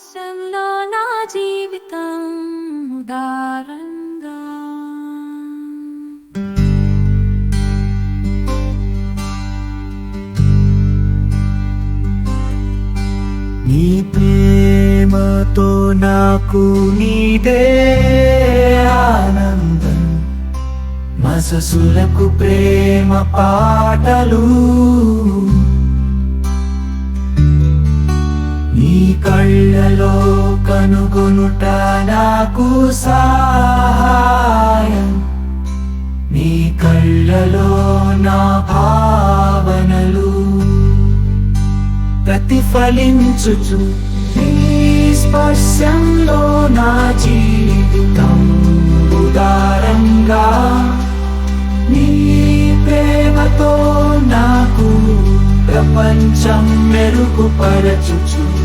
స్పర్శంలో నా జీవితం ఉదారంగా. నీ ప్రేమతో నాకు నీదే ఆనందం. మససులకు ప్రేమ పాటలు. నీ కళ్ళలో కనుగొనుట నాకు సహాయం. నీ కళ్ళలో నా భావనలు ప్రతిఫలించుచు. నీ స్పర్శంలో నా జీవితం ఉదారంగా. నీ ప్రేమతో నాకు ప్రపంచం మెరుగుపరచుచు.